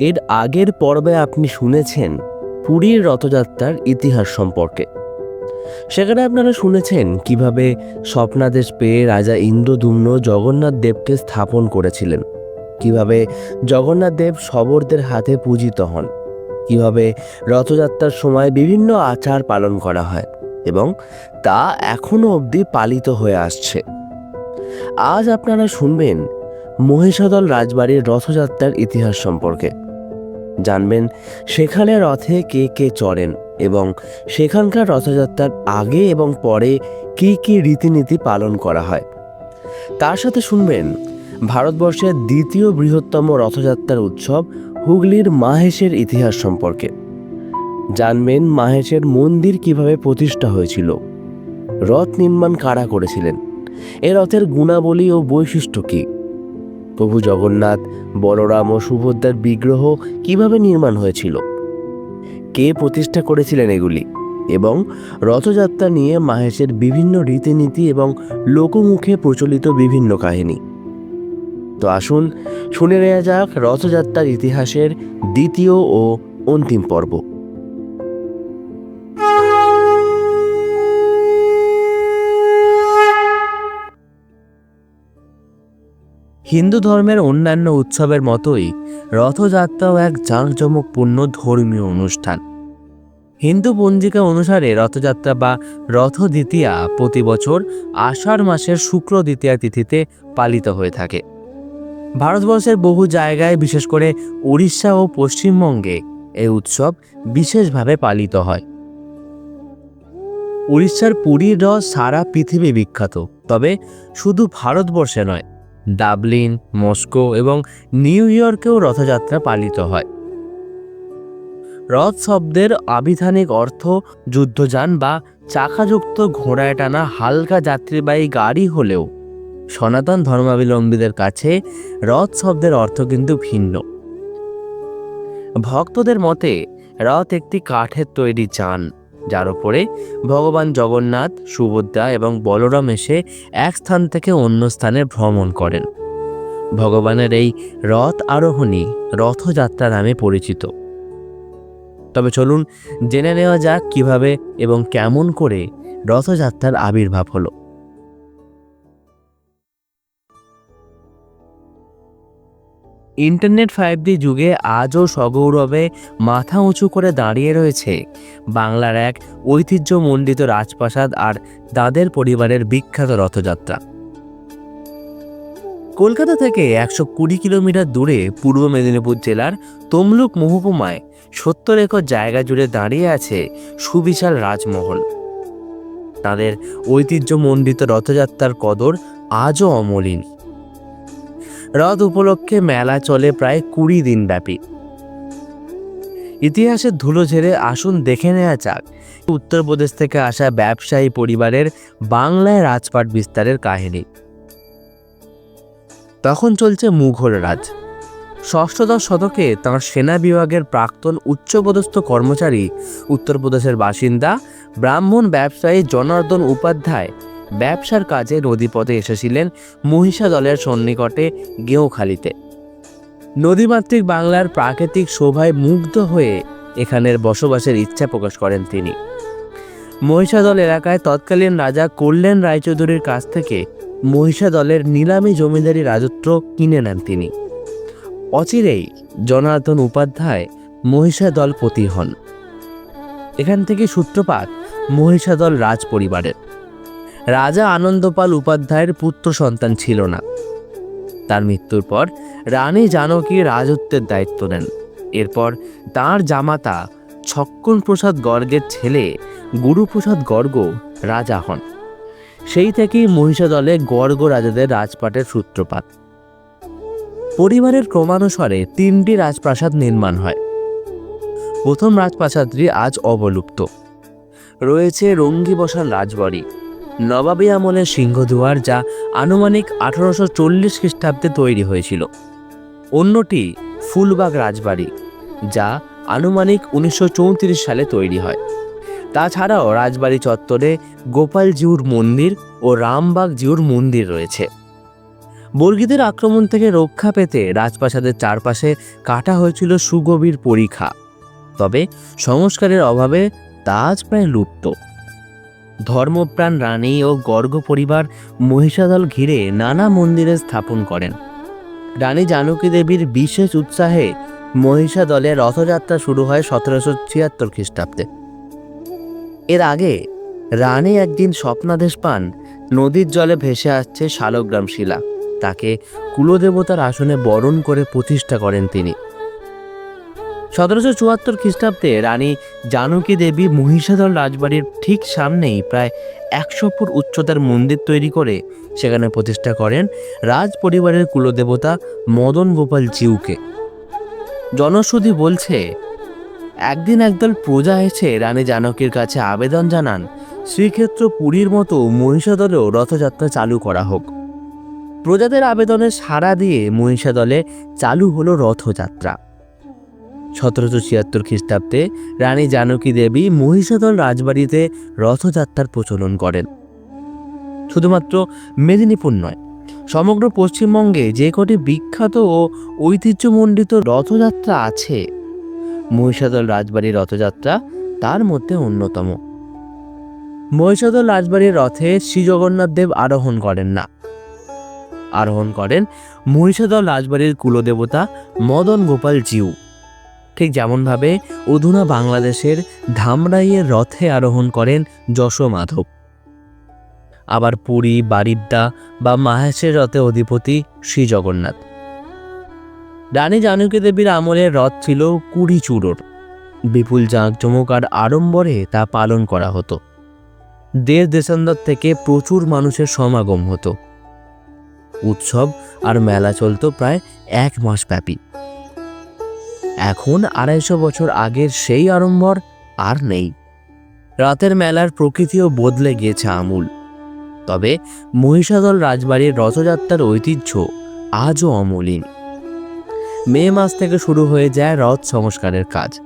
এর আগের পর্বে আপনি শুনেছেন পুরীর রথযাত্রার ইতিহাস সম্পর্কে। সেখানে আপনারা শুনেছেন কীভাবে স্বপ্নাদেশ পেয়ে রাজা ইন্দ্রদুম্ন জগন্নাথ দেবকে স্থাপন করেছিলেন। কীভাবে জগন্নাথ দেব শবরদের হাতে পূজিত হন। কীভাবে রথযাত্রার সময় বিভিন্ন আচার পালন করা হয় এবং তা এখনও অবধি পালিত হয়ে আসছে। আজ আপনারা শুনবেন মহিষাদল রাজবাড়ির রথযাত্রার ইতিহাস সম্পর্কে। জানবেন সেখানে রথে কে কে চড়েন এবং সেখানকার রথযাত্রার আগে এবং পরে কী কী রীতিনীতি পালন করা হয়। তার সাথে শুনবেন ভারতবর্ষের দ্বিতীয় বৃহত্তম রথযাত্রার উৎসব হুগলির মাহেশের ইতিহাস সম্পর্কে। জানবেন মাহেশের মন্দির কীভাবে প্রতিষ্ঠা হয়েছিল। রথ নির্মাণ কারা করেছিলেন? এ রথের গুণাবলী ও বৈশিষ্ট্য কী? প্রভু জগন্নাথ, বলরাম ও সুভদ্রার বিগ্রহ কীভাবে নির্মাণ হয়েছিল? কে প্রতিষ্ঠা করেছিলেন এগুলি? এবং রথযাত্রা নিয়ে মাহেশের বিভিন্ন রীতিনীতি এবং লোকমুখে প্রচলিত বিভিন্ন কাহিনী। তো আসুন শুনে নেওয়া যাক রথযাত্রার ইতিহাসের দ্বিতীয় ও অন্তিম পর্ব। হিন্দু ধর্মের অন্যান্য উৎসবের মতোই রথযাত্রাও এক জাঁকজমকপূর্ণ ধর্মীয় অনুষ্ঠান। হিন্দু পঞ্জিকা অনুসারে রথযাত্রা বা রথ দ্বিতীয়া প্রতি বছর আষাঢ় মাসের শুক্র দ্বিতীয়া তিথিতে পালিত হয়ে থাকে। ভারতবর্ষের বহু জায়গায়, বিশেষ করে উড়িষ্যা ও পশ্চিমবঙ্গে এই উৎসব বিশেষভাবে পালিত হয়। উড়িষ্যার পুরীর রথ সারা পৃথিবী বিখ্যাত, তবে শুধু ভারতবর্ষে নয় ডাবলিন, মস্কো এবং নিউ ইয়র্কেও রথযাত্রা পালিত হয়। রথ শব্দের আবিধানিক অর্থ যুদ্ধযান বা চাকাযুক্ত ঘোড়ায় টানা হালকা যাত্রীবাহী গাড়ি হলেও সনাতন ধর্মাবলম্বীদের কাছে রথ শব্দের অর্থ কিন্তু ভিন্ন। ভক্তদের মতে, রথ একটি কাঠের তৈরি যান। যার উপরে ভগবান জগন্নাথ, সুভদ্রা এবং বলরাম এসে এক স্থান থেকে অন্য স্থানে ভ্রমণ করেন। ভগবানের এই রথ আরোহণী রথযাত্রা নামে পরিচিত। তবে চলুন জেনে নেওয়া যাক কীভাবে এবং কেমন করে রথযাত্রার আবির্ভাব হলো। ইন্টারনেট ফাইভ জি যুগে আজও সগৌরবে মাথা উঁচু করে দাঁড়িয়ে রয়েছে। বাংলার এক ঐতিহ্যমণ্ডিত রাজপ্রাসাদ আর দাদের পরিবারের বিখ্যাত রথযাত্রা। কলকাতা থেকে একশো কুড়ি কিলোমিটার দূরে পূর্ব মেদিনীপুর জেলার তমলুক মহকুমায় সত্তর একর জায়গা জুড়ে দাঁড়িয়ে আছে সুবিশাল রাজমহল। তাদের ঐতিহ্যমণ্ডিত রথযাত্রার কদর আজও অমলিন। রথ উপলক্ষে মেলা চলে প্রায় কুড়ি দিন ব্যাপী ইতিহাসের ধুলো ঝেড়ে আসুন দেখে নেওয়া যাক। উত্তরপ্রদেশ থেকে আসা ব্যবসায়ী পরিবারের বাংলায় রাজপাট বিস্তারের কাহিনী। তখন চলছে মুঘল রাজ। ষষ্ঠদশ শতকে তাঁর সেনা বিভাগের প্রাক্তন উচ্চপদস্থ কর্মচারী, উত্তরপ্রদেশের বাসিন্দা, ব্রাহ্মণ ব্যবসায়ী জনার্দন উপাধ্যায় ব্যবসার কাজে নদীপথে এসেছিলেন মহিষা দলের সন্নিকটে গেঁওখালিতে। নদীমাতৃক বাংলার প্রাকৃতিক শোভায় মুগ্ধ হয়ে এখানের বসবাসের ইচ্ছা প্রকাশ করেন তিনি। মহিষাদল এলাকায় তৎকালীন রাজা কল্যাণ রায়চৌধুরীর কাছ থেকে মহিষাদলের নিলামী জমিদারি রাজত্ব কিনে নেন তিনি। অচিরেই জনার্দন উপাধ্যায় মহিষাদল পতি হন। এখান থেকে সূত্রপাত মহিষাদল রাজ পরিবারের রাজা আনন্দপাল উপাধ্যায়ের পুত্র সন্তান ছিল না। তার মৃত্যুর পর রানী জানকী রাজত্বের দায়িত্ব নেন। এরপর তার জামাতা ছক্কন প্রসাদ গর্গের ছেলে গুরুপ্রসাদ গর্গ রাজা হন। সেই থেকেই মহিষাদলে গর্গ রাজাদের রাজপাটের সূত্রপাত। পরিবারের ক্রমানুসারে তিনটি রাজপ্রাসাদ নির্মাণ হয়। প্রথম রাজপ্রাসাদটি আজ অবলুপ্ত। রয়েছে রঙ্গি বসার রাজবাড়ি। নবাবী আমলের সিংহদুয়ার যা আনুমানিক আঠারোশো চল্লিশ খ্রিস্টাব্দে তৈরি হয়েছিল। অন্যটি ফুলবাগ রাজবাড়ি, যা আনুমানিক উনিশশো চৌত্রিশ সালে তৈরি হয়। তাছাড়াও রাজবাড়ি চত্বরে গোপালজিউর মন্দির ও রামবাগ জিউর মন্দির রয়েছে। বর্গীদের আক্রমণ থেকে রক্ষা পেতে রাজপ্রাসাদের চারপাশে কাটা হয়েছিল সুগভীর পরীক্ষা। তবে সংস্কারের অভাবে তা আজ প্রায় লুপ্ত। ধর্মপ্রাণ রানী ও গর্গ পরিবার মহিষাদল ঘিরে নানা মন্দিরে স্থাপন করেন। রানী জানকী দেবীর বিশেষ উৎসাহে মহিষা দলের রথযাত্রা শুরু হয় সতেরোশো ছিয়াত্তর খ্রিস্টাব্দে। এর আগে রানী একদিন স্বপ্নাদেশ পান, নদীর জলে ভেসে আসছে শালগ্রাম শিলা। তাকে কুলদেবতার আসনে বরণ করে প্রতিষ্ঠা করেন তিনি। সতেরোশো চুয়াত্তর খ্রিস্টাব্দে রানী জানকী দেবী মহিষাদল রাজবাড়ির ঠিক সামনেই প্রায় একশো ফুট উচ্চতার মন্দির তৈরি করে সেখানে প্রতিষ্ঠা করেন রাজ পরিবারের কুলদেবতা মদন গোপাল জিউকে। জনশ্রুতি বলছে, একদিন একদল প্রজা এসে রানী জানকীর কাছে আবেদন জানান, শ্রীক্ষেত্র পুরীর মতো মহিষাদলেও রথযাত্রা চালু করা হোক। প্রজাদের আবেদনে সাড়া দিয়ে মহিষাদলে চালু হলো রথযাত্রা। সতেরোশো ছিয়াত্তর খ্রিস্টাব্দে রানী জানকী দেবী মহিষাদল রাজবাড়িতে রথযাত্রার প্রচলন করেন। শুধুমাত্র মেদিনীপুর নয়, সমগ্র পশ্চিমবঙ্গে যে কটি বিখ্যাত ও ঐতিহ্যমণ্ডিত রথযাত্রা আছে, মহিষাদল রাজবাড়ির রথযাত্রা তার মধ্যে অন্যতম। মহিষাদল রাজবাড়ির রথে শ্রী জগন্নাথ দেব আরোহণ করেন না। আরোহণ করেন মহিষাদল রাজবাড়ির কুলদেবতা মদন গোপাল জিউ। ঠিক যেমনভাবে অধুনা বাংলাদেশের ধামরাইয়ের রথে আরোহণ করেন যশো মাধব। আবার পুরী, বারিদ্দা বা মাহেশের রথে অধিপতি শ্রী জগন্নাথ রানী জানকী দেবীর আমলের রথ ছিল কুড়ি চূড়োর বিপুল জাঁকজমক আর আড়ম্বরে তা পালন করা হতো। দেশ দেশান্তর থেকে প্রচুর মানুষের সমাগম হতো। উৎসব আর মেলা চলতো প্রায় এক মাস ব্যাপী এখন আড়াইশো বছর আগের সেই আড়ম্বর আর নেই। রাতের মেলার প্রকৃতিও বদলে গিয়েছে আমূল। তবে মহিষাদল রাজবাড়ির রথযাত্রার ঐতিহ্য আজও অমলিন। মে মাস থেকে শুরু হয়ে যায় রথ সংস্কারের কাজ।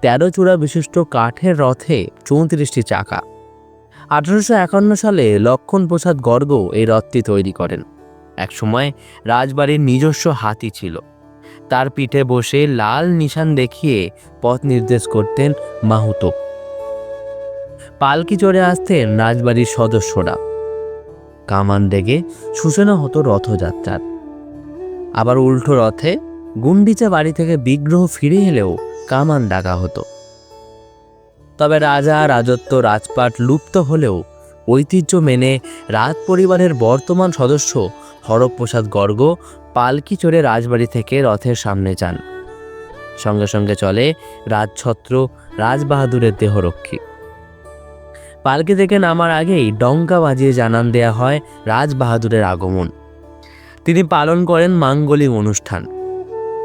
তেরো চূড়া বিশিষ্ট কাঠের রথে চৌত্রিশটি চাকা। আঠারোশো একান্ন সালে লক্ষণ প্রসাদ গর্গ এই রথটি তৈরি করেন। একসময় রাজবাড়ির নিজস্ব হাতি ছিল। তার পিঠে বসে লাল নিশান দেখিয়ে পথ নির্দেশ করতেন মাহুতো পালকি চড়ে আসতেন রাজবাড়ির সদস্যরা। কামান ডেগে সূচনা হতো রথযাত্রার। আবার উল্টো রথে গুন্ডিচা বাড়ি থেকে বিগ্রহ ফিরে এলেও কামান ডাকা হতো। তবে রাজা রাজত্ব রাজপাট লুপ্ত হলেও ঐতিহ্য মেনে রাজ পরিবারের বর্তমান সদস্য হরপ্রসাদ গর্গ পালকি চড়ে রাজবাড়ি থেকে রথের সামনে যান। সঙ্গে সঙ্গে চলে রাজছত্র, রাজবাহাদুরের দেহরক্ষী। পালকি থেকে নামার আগেই ডঙ্কা বাজিয়ে জানান দেয়া হয় রাজবাহাদুরের আগমন। তিনি পালন করেন মাঙ্গলিক অনুষ্ঠান।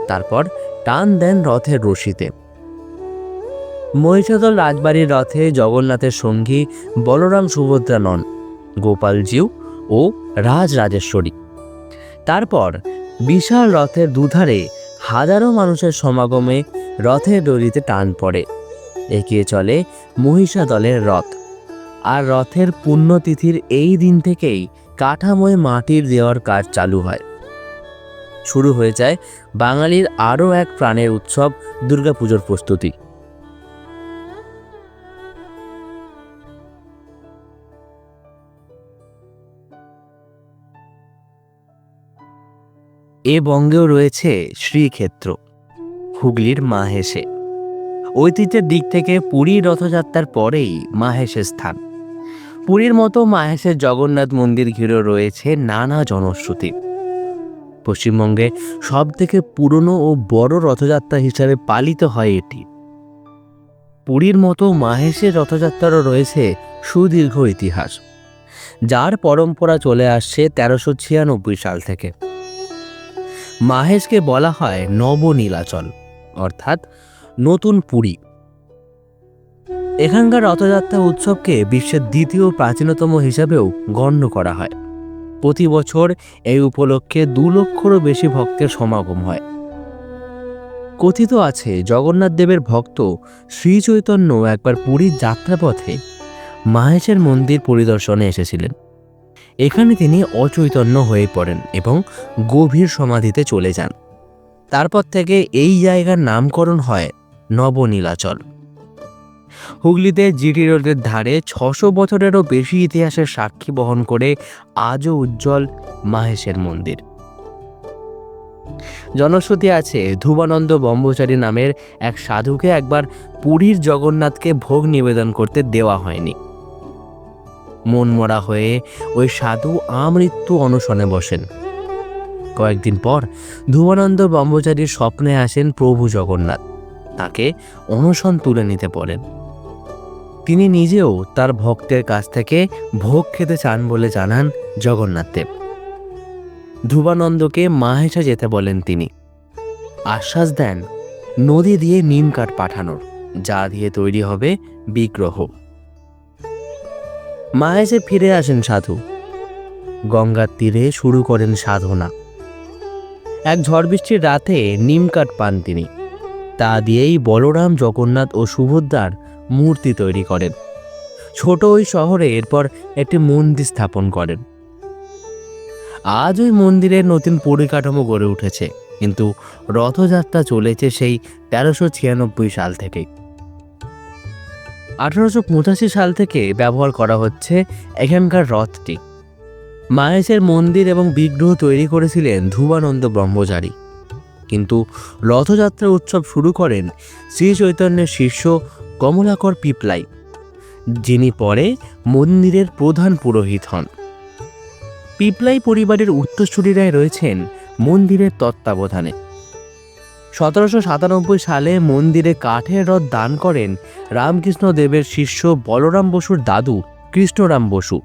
তারপর টান দেন রথের রশিতে। মহিষাদল রাজবাড়ির রথে জগন্নাথের সঙ্গী বলরাম সুভদ্রা নন, গোপালজিউ ও রাজ রাজেশ্বরী তারপর বিশাল রথের দুধারে হাজারো মানুষের সমাগমে রথের দড়িতে টান পড়ে। এগিয়ে চলে মহিষা দলের রথ। আর রথের পুণ্যতিথির এই দিন থেকেই কাঠামোয় মাটির দেওয়ার কাজ চালু হয়। শুরু হয়ে যায় বাঙালির আরও এক প্রাণের উৎসব দুর্গাপুজোর প্রস্তুতি। এ বঙ্গেও রয়েছে শ্রীক্ষেত্র, হুগলির মাহেশে। ঐতিহ্যের দিক থেকে পুরীর রথযাত্রার পরেই মাহেশের স্থান। পুরীর মতো মাহেশের জগন্নাথ মন্দির ঘিরে রয়েছে নানা জনশ্রুতি। পশ্চিমবঙ্গে সব থেকে পুরনো ও বড় রথযাত্রা হিসাবে পালিত হয় এটি। পুরীর মতো মাহেশের রথযাত্রারও রয়েছে সুদীর্ঘ ইতিহাস, যার পরম্পরা চলে আসছে তেরোশো ছিয়ানব্বই সাল থেকে। মাহেশকে বলা হয় নবনীলাচল, অর্থাৎ নতুন পুরী। এখানকার রথযাত্রা উৎসবকে বিশ্বের দ্বিতীয় প্রাচীনতম হিসাবেও গণ্য করা হয়। প্রতি বছর এই উপলক্ষে দু লক্ষরও বেশি ভক্তের সমাগম হয়। কথিত আছে, জগন্নাথ দেবের ভক্ত শ্রী চৈতন্য একবার পুরীর যাত্রাপথে মাহেশের মন্দির পরিদর্শনে এসেছিলেন। এখানে তিনি অচৈতন্য হয়ে পড়েন এবং গভীর সমাধিতে চলে যান। তারপর থেকে এই জায়গার নামকরণ হয় নবনীলাচল। হুগলিতে জিটি রোডের ধারে ছশো বছরেরও বেশি ইতিহাসের সাক্ষী বহন করে আজও উজ্জ্বল মাহেশের মন্দির। জনশ্রুতি আছে ধ্রুবানন্দ ব্রহ্মচারী নামের এক সাধুকে একবার পুরীর জগন্নাথকে ভোগ নিবেদন করতে দেওয়া হয়নি। মন মরা হয়ে ওই সাধু আমৃত্যু অনশনে বসেন। কয়েকদিন পর ধ্রুবানন্দ ব্রহ্মচারীর স্বপ্নে আসেন প্রভু জগন্নাথ। তাকে অনশন তুলে নিতে বলেন তিনি নিজেও তার ভক্তের কাছ থেকে ভোগ খেতে চান বলে জানান জগন্নাথ দেব ধ্রুবানন্দকে মাহেশা যেতে বলেন তিনি। আশ্বাস দেন, নদী দিয়ে নিম কাঠ পাঠানোর, যা দিয়ে তৈরি হবে বিগ্রহ। মাহেশে ফিরে আসেন সাধু। গঙ্গার তীরে শুরু করেন সাধনা। এক ঝড় বৃষ্টির রাতে নিম কাঠ পান তিনি। তা দিয়েই বলরাম, জগন্নাথ ও সুভদ্রার মূর্তি তৈরি করেন। ছোট ওই শহরে এরপর একটি মন্দির স্থাপন করেন। আজ ওই মন্দিরের নতুন পরিকাঠামো গড়ে উঠেছে, কিন্তু রথযাত্রা চলেছে সেই তেরোশো ছিয়ানব্বই সাল থেকেই। আঠারোশো পঁচাশি সাল থেকে ব্যবহার করা হচ্ছে এখানকার রথটি। মায়েশের মন্দির এবং বিগ্রহ তৈরি করেছিলেন ধুবানন্দ ব্রহ্মচারী। কিন্তু রথযাত্রা উৎসব শুরু করেন শ্রী চৈতন্যের শিষ্য কমলাকর পিপলাই, যিনি পরে মন্দিরের প্রধান পুরোহিত হন। পিপলাই পরিবারের উত্তরসূরিরাই রয়েছেন মন্দিরের তত্ত্বাবধানে। সতেরোশো সাতানব্বই সালে মন্দিরে কাঠের রথ দান করেন রামকৃষ্ণ দেবের শিষ্য বলরাম বসুর দাদু কৃষ্ণরাম বসু।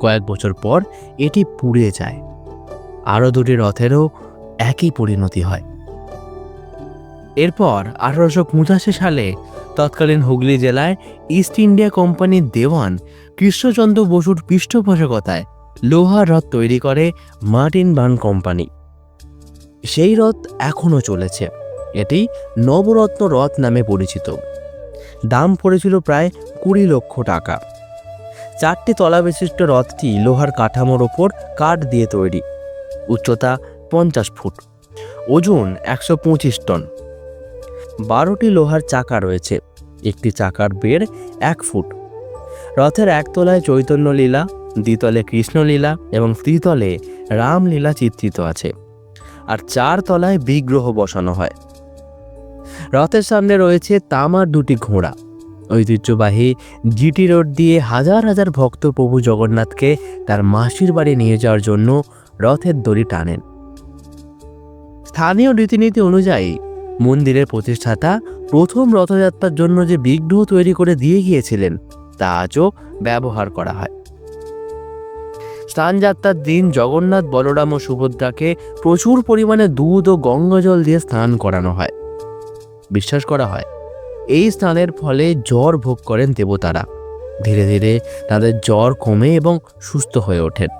কয়েক বছর পর এটি পুড়ে যায়। আরও দুটি রথেরও একই পরিণতি হয়। এরপর আঠারোশো পঁচাশি সালে তৎকালীন হুগলি জেলায় ইস্ট ইন্ডিয়া কোম্পানির দেওয়ান কৃষ্ণচন্দ্র বসুর পৃষ্ঠপোষকতায় লোহার রথ তৈরি করে মার্টিন বান কোম্পানি। সেই রথ এখনও চলেছে। এটি নবরত্ন রথ নামে পরিচিত। দাম পড়েছিল প্রায় কুড়ি লক্ষ টাকা। চারটি তলা বিশিষ্ট রথটি লোহার কাঠামোর ওপর কাঠ দিয়ে তৈরি। উচ্চতা পঞ্চাশ ফুট। ওজন একশো পঁচিশ টন। বারোটি লোহার চাকা রয়েছে। একটি চাকার বেড় এক ফুট। রথের একতলায় চৈতন্য লীলা দ্বিতলে কৃষ্ণলীলা এবং ত্রিতলে রামলীলা চিত্রিত আছে। আর চার তলায় বিগ্রহ বসানো হয়। রথের সামনে রয়েছে তামার দুটি ঘোড়া। ঐতিহ্যবাহী জিটি রোড দিয়ে হাজার হাজার ভক্ত প্রভু জগন্নাথকে তার মাসির বাড়ি নিয়ে যাওয়ার জন্য রথের দড়ি টানেন। স্থানীয় রীতিনীতি অনুযায়ী মন্দিরের প্রতিষ্ঠাতা প্রথম রথযাত্রার জন্য যে বিগ্রহ তৈরি করে দিয়ে গিয়েছিলেন, তা আজও ব্যবহার করা হয়। স্নানযাত্রার দিন জগন্নাথ, বলরাম ও সুভদ্রাকে প্রচুর পরিমাণে দুধ ও গঙ্গাজল দিয়ে স্নান করানো হয়। বিশ্বাস করা হয়, এই স্নানের ফলে জ্বর ভোগ করেন দেবতারা। ধীরে ধীরে তাদের জ্বর কমে এবং সুস্থ হয়ে ওঠেন।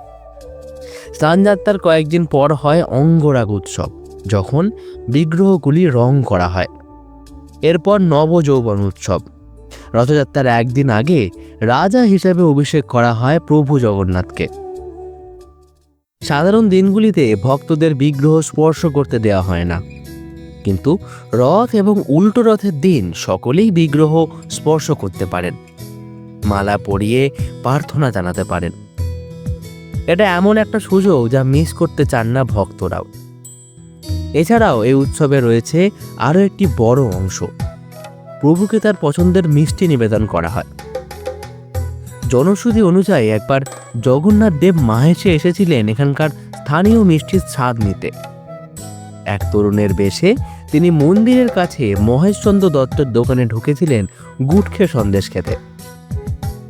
স্নানযাত্রার কয়েকদিন পর হয় অঙ্গরাগ উৎসব, যখন বিগ্রহগুলি রং করা হয়। এরপর নবযৌবন উৎসব। রথযাত্রার একদিন আগে রাজা হিসেবে অভিষেক করা হয় প্রভু জগন্নাথকে। সাধারণ দিনগুলিতে ভক্তদের বিগ্রহ স্পর্শ করতে দেওয়া হয় না। কিন্তু রথ এবং উল্টো রথের দিন সকলেই বিগ্রহ স্পর্শ করতে পারেন। মালা পরিয়ে প্রার্থনা জানাতে পারেন। এটা এমন একটা সুযোগ যা মিস করতে চান না ভক্তরাও। এছাড়াও এই উৎসবে রয়েছে আরও একটি বড় অংশ। প্রভুকে তার পছন্দের মিষ্টি নিবেদন করা হয়। জনশ্রুতি অনুযায়ী একবার জগন্নাথ দেব মাহেশে এসেছিলেন এখানকার স্থানীয় মিষ্টির স্বাদ নিতে। এক তরুণের বেশে তিনি মন্দিরের কাছে মহেশচন্দ্র দত্তের দোকানে ঢুকেছিলেন গুটখে সন্দেশ খেতে।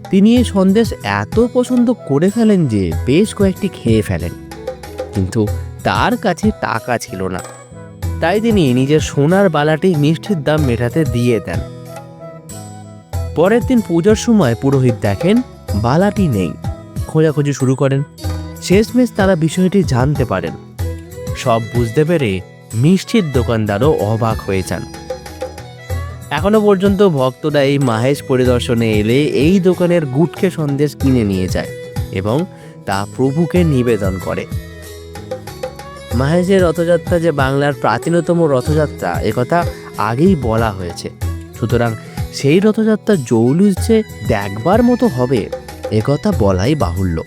তিনি এই সন্দেশ এত পছন্দ করে ফেলেন যে বেশ কয়েকটি খেয়ে ফেলেন। কিন্তু তার কাছে টাকা ছিল না। তাই তিনি নিজের সোনার বালাটি মিষ্টির দাম মেটাতে দিয়ে দেন। পরের দিন পুজোর সময় পুরোহিত দেখেন বালাটি নেই। খোঁজাখুঁজি শুরু করেন। শেষমেশ তারা বিষয়টি জানতে পারেন। সব বুঝতে পেরে মিষ্টির দোকানদারও অবাক হয়ে যান। এখনও পর্যন্ত ভক্তরা এই মাহেশ পরিদর্শনে এলে এই দোকানের গুটখে সন্দেশ কিনে নিয়ে যায় এবং তা প্রভুকে নিবেদন করে। মাহেশের রথযাত্রা যে বাংলার প্রাচীনতম রথযাত্রা একথা আগেই বলা হয়েছে। সুতরাং সেই রথযাত্রা জৌলুস যে দেখবার মতো হবে একথা বলাই বাহুল্য।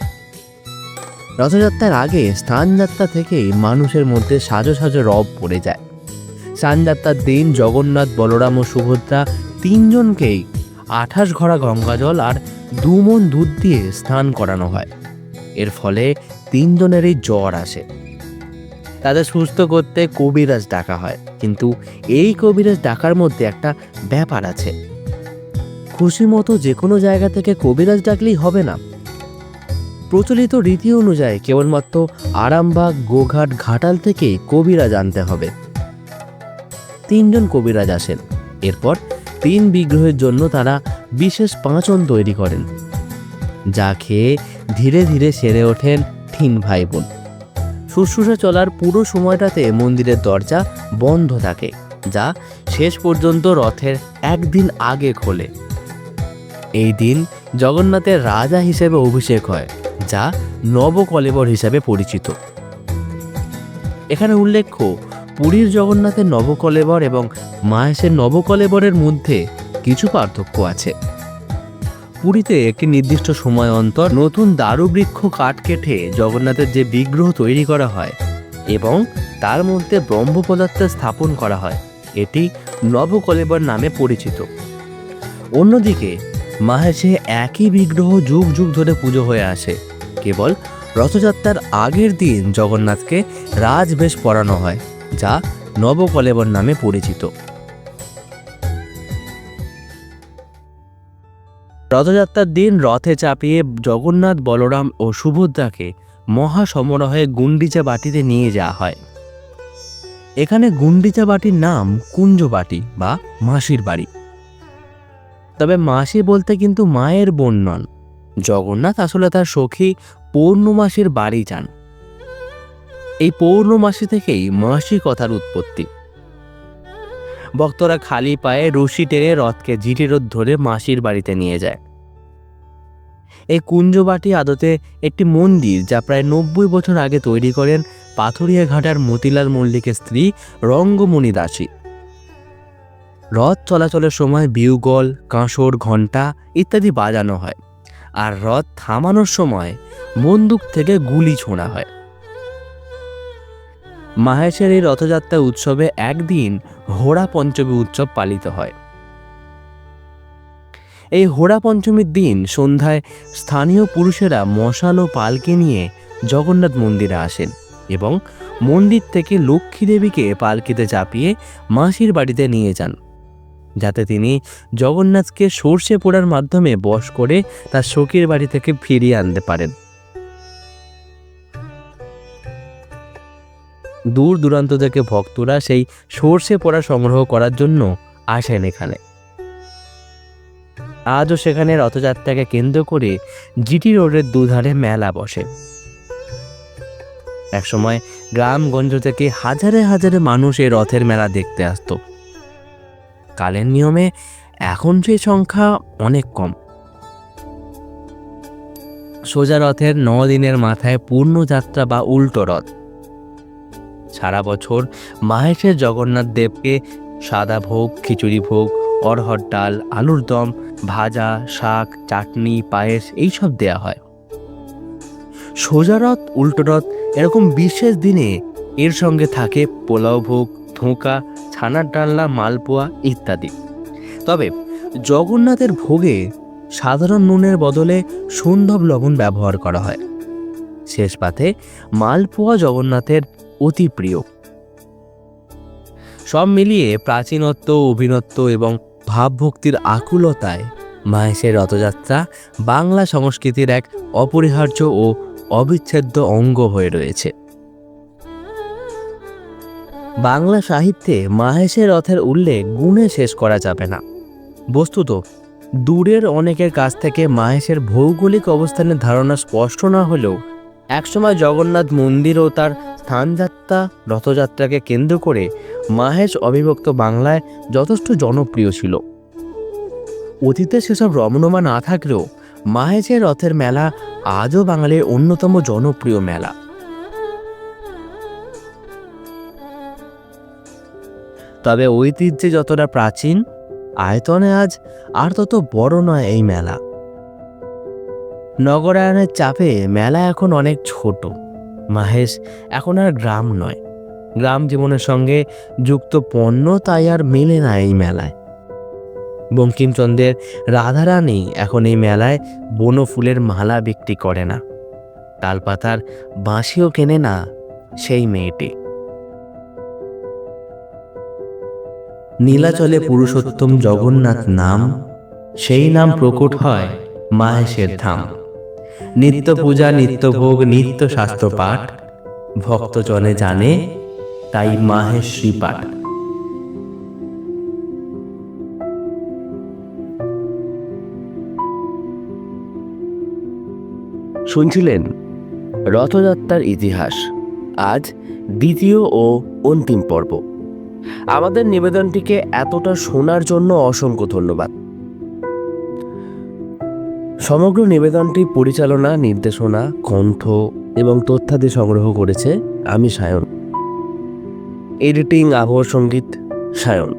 রথযাত্রার আগে স্থানযাত্রা থেকেই মানুষের মধ্যে সাজো সাজো রব পড়ে যায়। স্থানযাত্রার দিন জগন্নাথ, বলরাম ও সুভদ্রা তিনজনকেই আঠাশ ঘড়া গঙ্গাজল আর দুমন দুধ দিয়ে স্নান করানো হয়। এর ফলে তিনজনেরই জ্বর আসে। তাদের সুস্থ করতে কবিরাজ ডাকা হয়। কিন্তু এই কবিরাজ ডাকার মধ্যে একটা ব্যাপার আছে। খুশি মতো যে কোনো জায়গা থেকে কবিরাজ ডাকলেই হবে না। প্রচলিত রীতি অনুযায়ী কেবলমাত্র আরামবাগ, গোঘাট ঘাটাল থেকে কবিরাজ আনতে হবে। তিনজন কবিরাজ আসেন। এরপর তিন বিগ্রহের জন্য তারা বিশেষ পাঁচন তৈরি করেন। যা খেয়ে ধীরে ধীরে সেরে ওঠেন তিন ভাই বোন শুশ্রূষা চলার পুরো সময়টাতে মন্দিরের দরজা বন্ধ থাকে, যা শেষ পর্যন্ত রথের একদিন আগে খোলে। এই দিন জগন্নাথের রাজা হিসেবে অভিষেক হয়, যা নবকলেবর হিসাবে পরিচিত। এখানে উল্লেখ্য, পুরীর জগন্নাথের নবকলেবর এবং মাহেশের নবকলেবরের মধ্যে কিছু পার্থক্য আছে। পুরীতে একটি নির্দিষ্ট সময় অন্তর নতুন দারুবৃক্ষ কাঠ কেটে জগন্নাথের যে বিগ্রহ তৈরি করা হয় এবং তার মধ্যে ব্রহ্ম পদার্থ স্থাপন করা হয়, এটি নবকলেবর নামে পরিচিত। অন্যদিকে মাহেশে একই বিগ্রহ যুগ যুগ ধরে পুজো হয়ে আসে। কেবল রথযাত্রার আগের দিন জগন্নাথকে রাজবেশ পরানো হয়, যা নবকলেবর নামে পরিচিত। রথযাত্রার দিন রথে চাপিয়ে জগন্নাথ, বলরাম ও সুভদ্রাকে মহা সমারোহে গুন্ডিচা বাটিতে নিয়ে যাওয়া হয়। এখানে গুন্ডিচা বাটির নাম কুঞ্জ বাটি বা মাসির বাড়ি। তবে মাসি বলতে কিন্তু মায়ের বোন নন। জগন্নাথ আসলে তার সখী পৌর্ণমাসীর বাড়ি যান। এই পৌর্ণমাসি থেকেই মাসি কথার উৎপত্তি। ভক্তরা খালি পায়ে রশি টেনে রথকে জিটি রোদ ধরে মাসির বাড়িতে নিয়ে যায়। এই কুঞ্জবাটি আদতে একটি মন্দির যা প্রায় নব্বই বছর আগে তৈরি করেন পাথুরিয়া ঘাটার মতিলাল মল্লিকের স্ত্রী রঙ্গমণি দাসী। রথ চলাচলের সময় বিউগল, কাঁসর, ঘণ্টা ইত্যাদি বাজানো হয়। আর রথ থামানোর সময় বন্দুক থেকে গুলি ছোঁড়া হয়। মাহেশের এই রথযাত্রা উৎসবে একদিন হোড়া পঞ্চমী উৎসব পালিত হয়। এই হোড়া পঞ্চমীর দিন সন্ধ্যায় স্থানীয় পুরুষেরা মশাল ও পালকে নিয়ে জগন্নাথ মন্দিরে আসেন এবং মন্দির থেকে লক্ষ্মী দেবীকে পালকিতে চাপিয়ে মাসির বাড়িতে নিয়ে যান। যাতে তিনি জগন্নাথকে সর্ষে পোড়ার মাধ্যমে বশ করে তার শোকের বাড়ি থেকে ফিরিয়ে আনতে পারেন। দূর দূরান্ত থেকে ভক্তরা সেই সর্ষে পোড়া সংগ্রহ করার জন্য আসেন এখানে। আজও সেখানে রথযাত্রাকে কেন্দ্র করে জিটি রোডের দুধারে মেলা বসে। একসময় গ্রামগঞ্জ থেকে হাজারে হাজারে মানুষ এই রথের মেলা দেখতে আসতো। কালের নিয়মে এখন সেই সংখ্যা অনেক কম। সোজা রথের ন দিনের মাথায় পূর্ণযাত্রা বা উল্টো রথ। সারা বছর মাহেশের জগন্নাথ দেবকে সাদা ভোগ, খিচুড়ি ভোগ অরহর ডাল, আলুর দম, ভাজা, শাক, চাটনি, পায়েস এইসব দেয়া হয়। সোজা রথ, উল্টো রথ এরকম বিশেষ দিনে এর সঙ্গে থাকে পোলাও ভোগ, ধোঁকা ছানার ডালনা, মালপোয়া ইত্যাদি। তবে জগন্নাথের ভোগে সাধারণ নুনের বদলে সন্ধব লবণ ব্যবহার করা হয়। শেষ পাতে মালপোয়া জগন্নাথের অতি প্রিয়। সব মিলিয়ে প্রাচীনত্ব, অভিনত্ব এবং ভাবভক্তির আকুলতায় মাহেশের রথযাত্রা বাংলা সংস্কৃতির এক অপরিহার্য ও অবিচ্ছেদ্য অঙ্গ হয়ে রয়েছে। বাংলা সাহিত্যে মাহেশের রথের উল্লেখ গুণে শেষ করা যাবে না। বস্তুত, দূরের অনেকের কাছ থেকে মাহেশের ভৌগোলিক অবস্থানের ধারণা স্পষ্ট না হলেও একসময় জগন্নাথ মন্দির ও তার স্থানযাত্রা রথযাত্রাকে কেন্দ্র করে মাহেশ অবিভক্ত বাংলায় যথেষ্ট জনপ্রিয় ছিল। অতীতে সেসব রমণমা না থাকলেও মাহেশের রথের মেলা আজও বাঙালির অন্যতম জনপ্রিয় মেলা। তবে ঐতিহ্যে যতটা প্রাচীন, আয়তনে আজ আর তত বড় নয় এই মেলা। নগরায়নের চাপে মেলা এখন অনেক ছোট। মাহেশ, এখন আর গ্রাম নয়। গ্রাম জীবনের সঙ্গে যুক্ত পণ্য তাই আর মেলে না এই মেলায়। বঙ্কিমচন্দ্রের রাধারানী এখন এই মেলায় বনো ফুলের মালা বিক্রি করে না। তালপাতার বাঁশিও কেনে না সেই মেয়েটি। নীলাচলে পুরুষোত্তম জগন্নাথ নাম, সেই নাম প্রকট হয় মাহেশের ধাম। নিত্য পূজা নিত্য ভোগ নিত্য শাস্ত্র পাঠ, ভক্তজনে জানে তাই মাহেশ শ্রীপাঠ। শুনছিলেন রথযাত্রার ইতিহাস, আজ দ্বিতীয় ও অন্তিম পর্ব। আমাদের নিবেদনটিকে এতটা শোনার জন্য অসংখ্য ধন্যবাদ। সমগ্র নিবেদনটি পরিচালনা, নির্দেশনা, কণ্ঠ এবং তথ্যাদি সংগ্রহ করেছে আমি সায়ন। এডিটিং, আবহ সংগীত, সায়ন।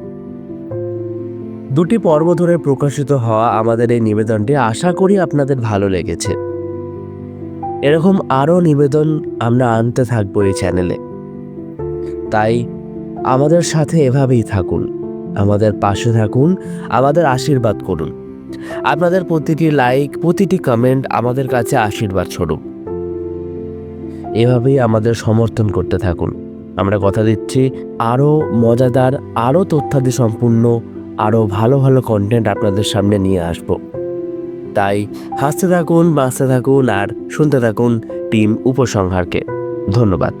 দুটি পর্ব ধরে প্রকাশিত হওয়া আমাদের এই নিবেদনটি আশা করি আপনাদের ভালো লেগেছে। এরকম আরও নিবেদন আমরা আনতে থাকব এই চ্যানেলে। তাই আমাদের সাথে এভাবেই থাকুন। আমাদের পাশে থাকুন, আমাদের আশীর্বাদ করুন। আপনাদের প্রতিটি লাইক প্রতিটি কমেন্ট আমাদের কাছে আশীর্বাদ স্বরূপ। এভাবেই আমাদের সমর্থন করতে থাকুন। আমরা কথা দিচ্ছি আরও মজাদার আরও তথ্যাদি সম্পূর্ণ আরও ভালো ভালো কন্টেন্ট আপনাদের সামনে নিয়ে আসব। তাই হাসতে থাকুন, বাঁচতে থাকুন আর শুনতে থাকুন টিম উপসংহারকে। ধন্যবাদ।